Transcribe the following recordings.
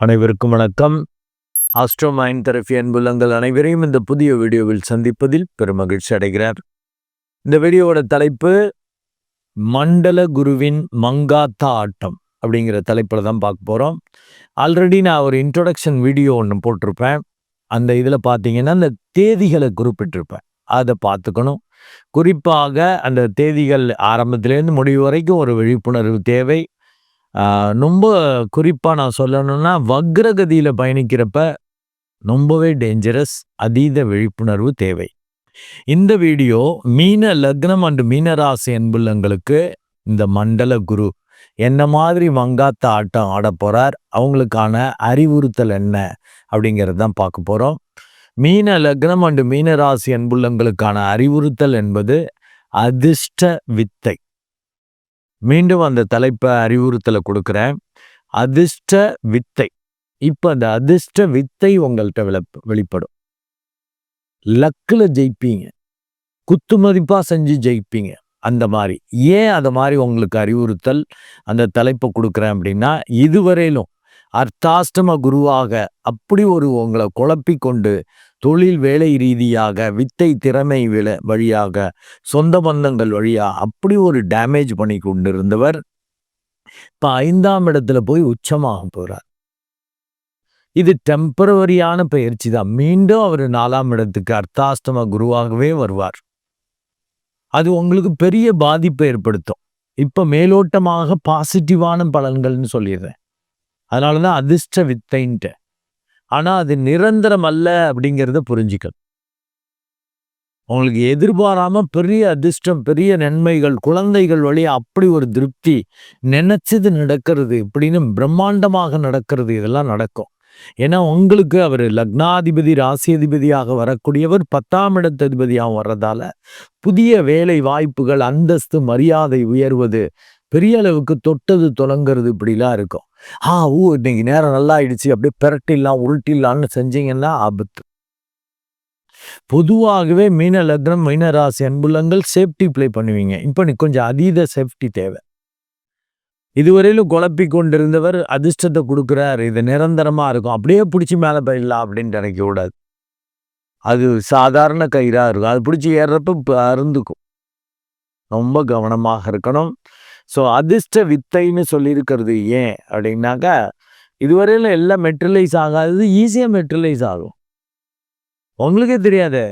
அனைவருக்கும் வணக்கம். ஆஸ்ட்ரோமைன் தெரபி அன்புலங்கள் அனைவரையும் இந்த புதிய வீடியோவில் சந்திப்பதில் பெருமகிழ்ச்சி அடைகிறார். இந்த வீடியோவோட தலைப்பு மண்டல குருவின் மங்காத்தா ஆட்டம் அப்படிங்கிற தலைப்பில் தான் பார்க்க போகிறோம் ஆல்ரெடி நான் ஒரு இன்ட்ரொடக்ஷன் வீடியோ ஒன்று போட்டிருப்பேன். அந்த இதில் பார்த்தீங்கன்னா அந்த தேதிகளை குறிப்பிட்டிருப்பேன். அதை பார்த்துக்கணும். குறிப்பாக அந்த தேதிகள் ஆரம்பத்திலேருந்து முடிவு வரைக்கும் ஒரு விழிப்புணர்வு தேவை. ரொம்ப குறிப்பாக நான் சொல்லணும்னா வக்ரகதியில் பயணிக்கிறப்ப ரொம்பவே டேஞ்சரஸ் அதீத விழிப்புணர்வு தேவை. இந்த வீடியோ மீன லக்னம் அண்டு மீனராசி அன்புள்ளங்களுக்கு இந்த மண்டல குரு என்ன மாதிரி மங்காத்த ஆட்டம் ஆட போகிறார் அவங்களுக்கான அறிவுறுத்தல் என்ன அப்படிங்கிறது தான் பார்க்க போகிறோம் மீன லக்னம் அண்டு மீனராசி அன்புள்ளங்களுக்கான அறிவுறுத்தல் என்பது அதிர்ஷ்ட வித்தை. மீண்டும் அந்த தலைப்பை அறிவுறுத்தலை கொடுக்குறேன். அதிர்ஷ்ட வித்தை. இப்போ அந்த அதிர்ஷ்ட வித்தை உங்கள்கிட்ட விள வெளிப்படும். லக்கில் ஜெயிப்பீங்க. குத்து மதிப்பாக செஞ்சு ஜெயிப்பீங்க. அந்த மாதிரி. ஏன் அதை மாதிரி உங்களுக்கு அறிவுறுத்தல் அந்த தலைப்பை கொடுக்குறேன் அப்படின்னா இதுவரையிலும் அர்த்தாஷ்டம குருவாக அப்படி ஒரு உங்களை குழப்பி கொண்டு தொழில் வேலை ரீதியாக வித்தை திறமை வில வழியாக சொந்த பந்தங்கள் வழியாக அப்படி ஒரு டேமேஜ் பண்ணி கொண்டிருந்தவர் இப்போ ஐந்தாம் இடத்துல போய் உச்சமாக போகிறார் இது டெம்பரவரியான பயிற்சி தான். மீண்டும் அவர் நாலாம் இடத்துக்கு அர்த்தாஷ்டம குருவாகவே வருவார். அது உங்களுக்கு பெரிய பாதிப்பை ஏற்படுத்தும். இப்போ மேலோட்டமாக பாசிட்டிவான பலன்கள்னு சொல்லிடுறேன். அதனால தான் அதிர்ஷ்ட வித்தைன்ட்டு. ஆனால் அது நிரந்தரம் அல்ல அப்படிங்கிறத புரிஞ்சிக்கணும். உங்களுக்கு எதிர்பாராமல் பெரிய அதிர்ஷ்டம் பெரிய நன்மைகள் குழந்தைகள் வழியாக அப்படி ஒரு திருப்தி நினச்சது நடக்கிறது இப்படின்னு பிரம்மாண்டமாக நடக்கிறது இதெல்லாம் நடக்கும். ஏன்னா உங்களுக்கு அவர் லக்னாதிபதி ராசியதிபதியாக வரக்கூடியவர் பத்தாம் இடத்ததிபதியாக வர்றதால புதிய வேலை வாய்ப்புகள் அந்தஸ்து மரியாதை உயர்வது பெரிய அளவுக்கு தொட்டது தொடங்கிறது இப்படிலாம் இருக்கும். ஆ ஊ இன்னைக்கு நேரம் நல்லா ஆயிடுச்சு அப்படியே பிரட்டிடலாம் உருட்டிடலாம்னு செஞ்சீங்கன்னா ஆபத்து. பொதுவாகவே மீன லக்னம் மீன ராசி அன்புலங்கள் சேஃப்டி ப்ளே பண்ணுவீங்க. இப்போ நீ கொஞ்சம் அதீத சேஃப்டி தேவை. இதுவரையிலும் குழப்பி கொண்டிருந்தவர் அதிர்ஷ்டத்தை கொடுக்குறார். இது நிரந்தரமா இருக்கும். அப்படியே பிடிச்சி மேலே போயிடலாம் அப்படின்னு நினைக்க கூடாது. அது சாதாரண கயிறாக இருக்கும். அது பிடிச்சி ஏறுறப்ப அருந்துக்கும். ரொம்ப கவனமாக இருக்கணும். ஸோ அதிர்ஷ்ட வித்தைன்னு சொல்லியிருக்கிறது ஏன் அப்படின்னாக்கா இதுவரையில் எல்லாம் மெட்ரலைஸ் ஆகாதது ஈஸியாக மெட்ரலைஸ் ஆகும். உங்களுக்கே தெரியாது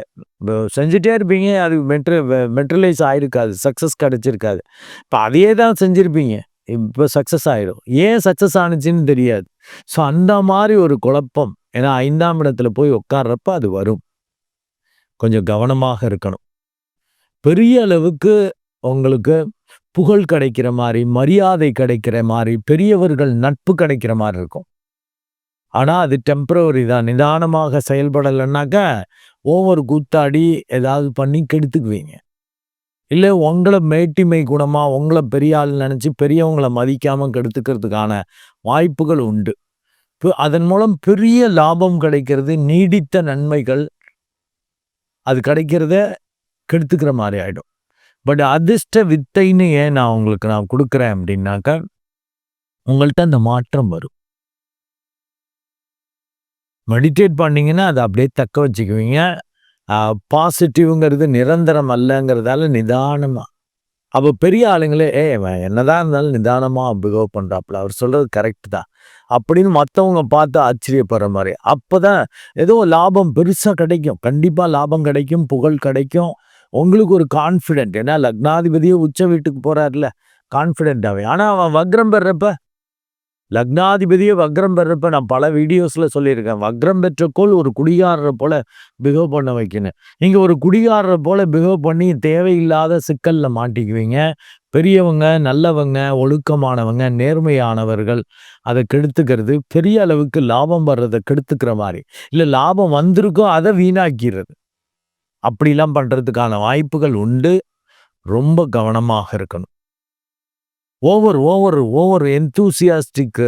செஞ்சுட்டே இருப்பீங்க அது மெட்ர மெட்ரலைஸ் ஆகிருக்காது சக்ஸஸ் கிடச்சிருக்காது. இப்போ அதையே தான் செஞ்சுருப்பீங்க இப்போ சக்ஸஸ் ஆகிடும் ஏன் சக்ஸஸ் ஆனிச்சின்னு தெரியாது. ஸோ அந்த மாதிரி ஒரு குழப்பம் ஏன்னா ஐந்தாம் இடத்துல போய் உட்கார்றப்ப அது வரும். கொஞ்சம் கவனமாக இருக்கணும். பெரிய அளவுக்கு உங்களுக்கு புகழ் கிடைக்கிற மாதிரி மரியாதை கிடைக்கிற மாதிரி பெரியவர்கள் நட்பு கிடைக்கிற மாதிரி இருக்கும். ஆனால் அது டெம்பரவரி தான். நிதானமாக செயல்படலைன்னாக்கா ஓவர் கூத்தாடி ஏதாவது பண்ணி கெடுத்துக்குவீங்க. இல்லை உங்களை மேட்டிமை குணமாக உங்களை பெரிய ஆள் நினச்சி பெரியவங்களை மதிக்காமல் கெடுத்துக்கிறதுக்கான வாய்ப்புகள் உண்டு. இப்போ அதன் மூலம் பெரிய லாபம் கிடைக்கிறது நீடித்த நன்மைகள் அது கிடைக்கிறத கெடுத்துக்கிற மாதிரி ஆகிடும் பட் அதிர்ஷ்ட வித்தைன்னு ஏன் நான் உங்களுக்கு நான் கொடுக்குறேன் அப்படின்னாக்கா உங்கள்கிட்ட அந்த மாற்றம் வரும். மெடிடேட் பண்ணிங்கன்னா அதை அப்படியே தக்க வச்சுக்குவீங்க. பாசிட்டிவ்ங்கிறது நிரந்தரம் அல்லங்கிறதால நிதானமாக அப்போ பெரிய ஆளுங்களே ஏ என்னதான் இருந்தாலும் நிதானமாக பிகவ் பண்ணுறாப்புல அவர் சொல்கிறது கரெக்ட் தான். அப்படின்னு மற்றவங்க பார்த்து ஆச்சரியப்படுற மாதிரி. அப்போ தான் ஏதோ லாபம் பெருசாக கிடைக்கும். கண்டிப்பாக லாபம் கிடைக்கும் புகழ் கிடைக்கும். உங்களுக்கு ஒரு கான்ஃபிடென்ட் ஏன்னா லக்னாதிபதியே உச்ச வீட்டுக்கு போறாருல கான்ஃபிடென்ட்டாகவே ஆனால் அவன் வக்ரம் பெறப்ப லக்னாதிபதியே வக்ரம் பெறப்ப நான் பல வீடியோஸில் சொல்லியிருக்கேன். வக்ரம் பெற்ற கோல் ஒரு குடிகாரரை போல பிஹேவ் பண்ண வைக்கணும். நீங்கள் ஒரு குடிகாரரை போல பிஹேவ் பண்ணி தேவையில்லாத சிக்கலில் மாட்டிக்குவீங்க. பெரியவங்க நல்லவங்க ஒழுக்கமானவங்க நேர்மையானவர்கள் அதை கெடுத்துக்கிறது பெரிய அளவுக்கு லாபம் வர்றதை கெடுத்துக்கிற மாதிரி. இல்லை லாபம் வந்திருக்கோ அதை வீணாக்கிறது அப்படிலாம் பண்ணுறதுக்கான வாய்ப்புகள் உண்டு. ரொம்ப கவனமாக இருக்கணும். ஓவர் ஓவர் ஓவர் என்தூசியாஸ்டிக்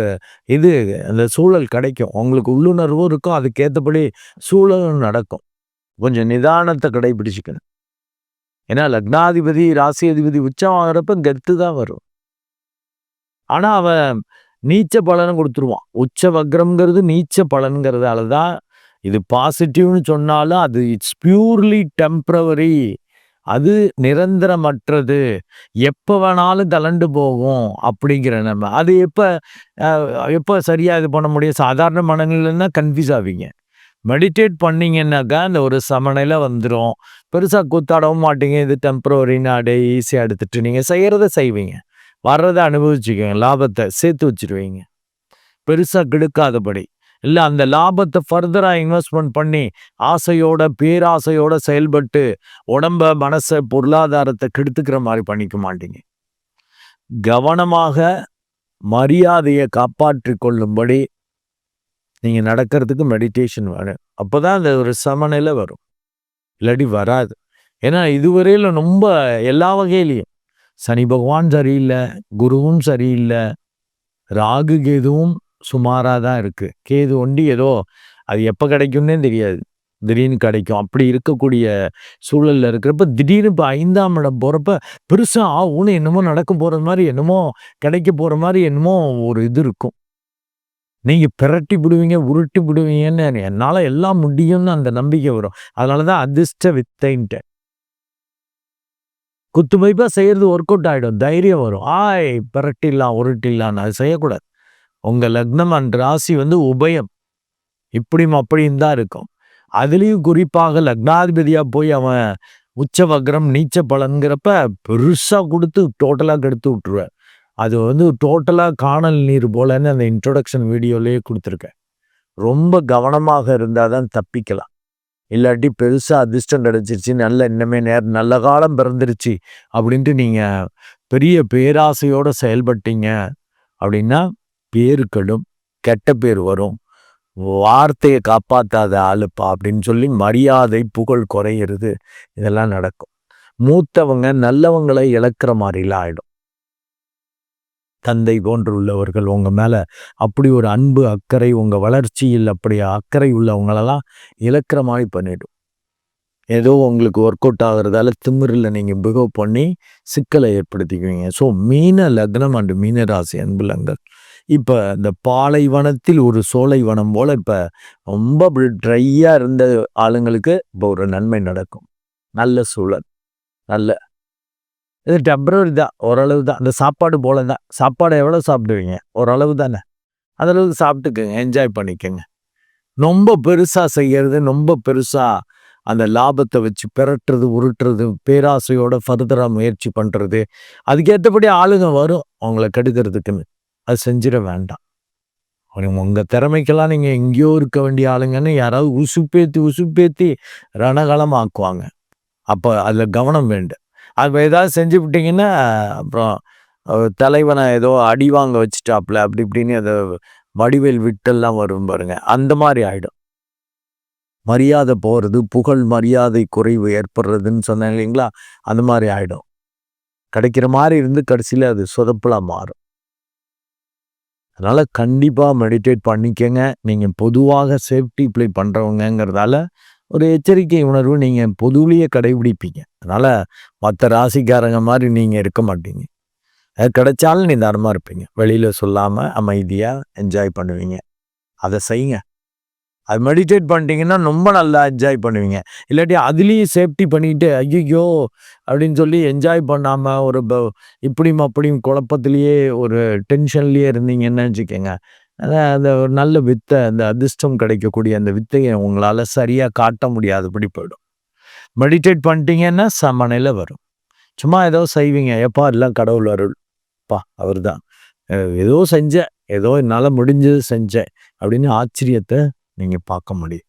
இது அந்த சூழல் கிடைக்கும். உங்களுக்கு உள்ளுணர்வும் இருக்கும். அதுக்கேற்றபடி சூழலும் நடக்கும். கொஞ்சம் நிதானத்தை கடைபிடிச்சிக்கணும். ஏன்னா லக்னாதிபதி ராசி அதிபதி உச்சம் ஆகிறப்ப கெத்து தான் வரும். ஆனால் அவன் நீச்ச பலனை கொடுத்துருவான். உச்ச வக்ரம்ங்கிறது நீச்ச பலன்கிறதால தான் இது பாசிட்டிவ்னு சொன்னாலும் அது இட்ஸ் பியூர்லி டெம்ப்ரவரி அது நிரந்தரமற்றது. எப்போ வேணாலும் தளண்டு போகும் அப்படிங்கிற நம்ம. அது எப்போ எப்போ சரியாக இது பண்ண முடியும்? சாதாரண மனநிலைன்னா கன்ஃபியூஸ் ஆவீங்க. மெடிடேட் பண்ணிங்கன்னாக்கா அந்த ஒரு சமநிலை வந்துடும் பெருசாக கூத்தாடவும் மாட்டீங்க. இது டெம்பரவரின்னு அடைய ஈஸியாக எடுத்துகிட்டு நீங்கள் செய்கிறத செய்வீங்க. வர்றதை அனுபவிச்சுக்கோங்க. லாபத்தை சேர்த்து வச்சுருவீங்க. பெருசாக கெடுக்காதபடி. இல்லை அந்த லாபத்தை ஃபர்தராக இன்வெஸ்ட்மெண்ட் பண்ணி ஆசையோட பேராசையோட செயல்பட்டு உடம்ப மனசை பொருளாதாரத்தை கெடுத்துக்கிற மாதிரி பண்ணிக்க மாட்டீங்க. கவனமாக மரியாதையை காப்பாற்றி கொள்ளும்படி நீங்கள் நடக்கிறதுக்கு மெடிடேஷன் வேணும். அப்போ தான் அந்த ஒரு சமநிலை வரும். இல்லாட்டி வராது. ஏன்னா இதுவரையில் ரொம்ப எல்லா வகையிலையும் சனி பகவான் சரியில்லை குருவும் சரியில்லை ராகு கேதுவும் சுமாராக தான் இருக்குது கேது ஒண்டி ஏதோ அது எப்போ கிடைக்கும்னே தெரியாது. திடீர்னு கிடைக்கும். அப்படி இருக்கக்கூடிய சூழலில் இருக்கிறப்ப திடீர்னு இப்போ ஐந்தாம் இடம் போகிறப்ப பெருசாக ஆகும்னு என்னமோ நடக்க போகிற மாதிரி என்னமோ கிடைக்க போகிற மாதிரி என்னமோ ஒரு இது இருக்கும். நீங்கள் பிரட்டி விடுவீங்க உருட்டி விடுவீங்கன்னு என்னால் எல்லாம் முடியும்னு அந்த நம்பிக்கை வரும். அதனால தான் அதிர்ஷ்ட வித்தைன்ட்டு குத்துமதிப்பாக செய்கிறது ஒர்க் அவுட் ஆகிடும் தைரியம் வரும். ஆய் பிரட்டிடலாம் உருட்டிடலான்னு அது செய்யக்கூடாது. உங்கள் லக்னம் அண்ட் ராசி வந்து உபயம். இப்படியும் அப்படியும் தான் இருக்கும். அதுலேயும் குறிப்பாக லக்னாதிபதியாக போய் அவன் உச்ச வக்ரம் நீச்ச பலன்கிறப்ப பெருசாக கொடுத்து டோட்டலாக கெடுத்து விட்டுருவேன். அது வந்து டோட்டலாக காணல் நீர் போலன்னு அந்த இன்ட்ரொடக்ஷன் வீடியோலேயே கொடுத்துருக்கேன். ரொம்ப கவனமாக இருந்தால் தான் தப்பிக்கலாம். இல்லாட்டி பெருசாக அதிர்ஷ்டம் கிடச்சிருச்சு நல்ல இன்னமே நேர் நல்ல காலம் பிறந்துருச்சு அப்படின்ட்டு நீங்கள் பெரிய பேராசையோடு செயல்பட்டீங்க அப்படின்னா பேரு கெடும் கெட்ட பேர் வரும். வார்த்தையை காப்பாற்றாத ஆளுப்பா அப்படின்னு சொல்லி மரியாதை புகழ் குறையிறது இதெல்லாம் நடக்கும். மூத்தவங்க நல்லவங்களை இழக்கிற மாதிரிலாம் ஆயிடும். தந்தை போன்றுள்ளவர்கள் உங்கள் மேலே அப்படி ஒரு அன்பு அக்கறை உங்கள் வளர்ச்சியில் அப்படி அக்கறை உள்ளவங்களெல்லாம் இழக்கிற மாதிரி பண்ணிடும். ஏதோ உங்களுக்கு ஒர்க் அவுட் ஆகிறதால திமிரில் நீங்கள் பிகவ் பண்ணி சிக்கலை ஏற்படுத்திக்குவீங்க. ஸோ மீன லக்னம் அண்டு மீனராசி அன்புலங்கள். இப்போ இந்த பாலைவனத்தில் ஒரு சோலைவனம் போல் இப்போ ரொம்ப ட்ரையாக இருந்த ஆளுங்களுக்கு இப்போ ஒரு நன்மை நடக்கும். நல்ல சூழல். நல்ல இது டெம்பரரி தான். ஓரளவு தான். அந்த சாப்பாடு போல தான். சாப்பாடு எவ்வளோ சாப்பிடுவீங்க? ஓரளவு தானே. அதளவுக்கு சாப்பிட்டுக்குங்க. என்ஜாய் பண்ணிக்கோங்க. ரொம்ப பெருசாக செய்கிறது ரொம்ப பெருசாக அந்த லாபத்தை வச்சு பெரட்டுறது உருட்டுறது பேராசையோட ஃபர்தராக முயற்சி பண்ணுறது அதுக்கேற்றபடி ஆளுங்க வரும். அவங்கள கெடுக்கிறதுக்குன்னு. அது செஞ்சிட வேண்டாம். உங்கள் திறமைக்கெல்லாம் நீங்கள் எங்கேயோ இருக்க வேண்டிய ஆளுங்கன்னு யாராவது உசுப்பேத்தி உசுப்பேத்தி ரணகலம் ஆக்குவாங்க அப்போ அதில் கவனம் வேண்டும். அது ஏதாவது செஞ்சு விட்டிங்கன்னா அப்புறம் தலைவனை ஏதோ அடி வாங்க வச்சுட்டாப்புல அப்படி இப்படின்னு அதை வடிவேல் விட்டெல்லாம் வரும் பாருங்க. அந்த மாதிரி ஆகிடும் மரியாதை போகிறது புகழ் மரியாதை குறைவு ஏற்படுறதுன்னு சொன்னாங்க இல்லைங்களா? அந்த மாதிரி ஆகிடும் கிடைக்கிற மாதிரி இருந்து கடைசியில் அது சொதப்பலாக மாறும். அதனால் கண்டிப்பாக மெடிடேட் பண்ணிக்கங்க. நீங்கள் பொதுவாக சேஃப்டி ப்ளே பண்ணுறவங்கங்கிறதால ஒரு எச்சரிக்கை உணர்வு நீங்கள் பொதுவிலேயே கடைபிடிப்பீங்க. அதனால் மற்ற ராசிக்காரங்க மாதிரி நீங்கள் இருக்க மாட்டீங்க. அது கிடைச்சாலும் நிதானமாக இருப்பீங்க. வெளியில் சொல்லாமல் அமைதியாக என்ஜாய் பண்ணுவீங்க. அதை செய்யுங்க. அது மெடிடேட் பண்ணிட்டீங்கன்னா ரொம்ப நல்லா என்ஜாய் பண்ணுவீங்க. இல்லாட்டி அதுலேயும் சேஃப்டி பண்ணிக்கிட்டு ஐயோ அப்படின்னு சொல்லி என்ஜாய் பண்ணாமல் ஒரு இப்படியும் அப்படியும் குழப்பத்திலேயே ஒரு டென்ஷன்லேயே இருந்தீங்கன்னு வச்சுக்கோங்க. அதான் அந்த ஒரு நல்ல வித்தை அந்த அதிர்ஷ்டம் கிடைக்கக்கூடிய அந்த வித்தையை உங்களால் சரியாக காட்ட முடியாதபடி போயிடும். மெடிடேட் பண்ணிட்டீங்கன்னா சமநிலை வரும். சும்மா ஏதோ செய்வீங்க எப்பா எல்லாம் கடவுள் அருள். பா அவர் தான் ஏதோ செஞ்சேன் ஏதோ என்னால் முடிஞ்சது செஞ்சேன் அப்படின்னு ஆச்சரியத்தை நீங்கள் பார்க்க முடியும்.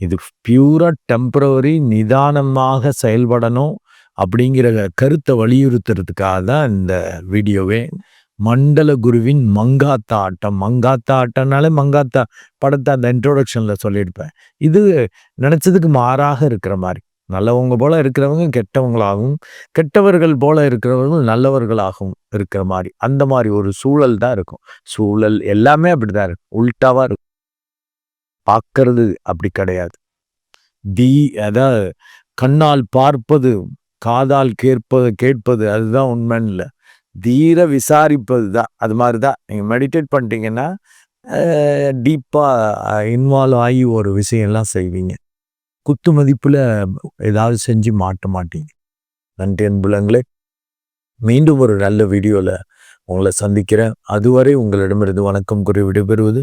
இது பியூராக டெம்பரவரி நிதானமாக செயல்படணும் அப்படிங்கிற கருத்தை வலியுறுத்துறதுக்காக தான் இந்த வீடியோவே. மண்டல குருவின் மங்காத்தா ஆட்டம். மங்காத்தா ஆட்டம்னாலே மங்காத்தா படத்தை அந்த இன்ட்ரோடக்ஷனில் சொல்லியிருப்பேன். இது நினச்சதுக்கு மாறாக இருக்கிற மாதிரி. நல்லவங்க போல இருக்கிறவங்க கெட்டவங்களாகவும் கெட்டவர்கள் போல இருக்கிறவர்கள் நல்லவர்களாகவும் இருக்கிற மாதிரி. அந்த மாதிரி ஒரு சூழல் தான் இருக்கும். சூழல் எல்லாமே அப்படிதான் இருக்கும். உல்ட்டாவாக இருக்கும். பார்க்கறது அப்படி கிடையாது. தி அதாவது கண்ணால் பார்ப்பது காதால் கேட்பது கேட்பது அதுதான் உண்மைன்னு இல்லை தீர விசாரிப்பது தான் அது மாதிரி தான். நீங்கள் மெடிடேட் பண்ணிட்டீங்கன்னா டீப்பாக இன்வால்வ் ஆகி ஒரு விஷயம்லாம் செய்வீங்க. குத்து மதிப்பில் ஏதாவது செஞ்சு மாட்ட மாட்டீங்க. நன்றி அன்புலங்களே. மீண்டும் ஒரு நல்ல வீடியோவில் உங்களை சந்திக்கிறேன். அதுவரை உங்களிடமிருந்து வணக்கம் கூறி விடைபெறுவது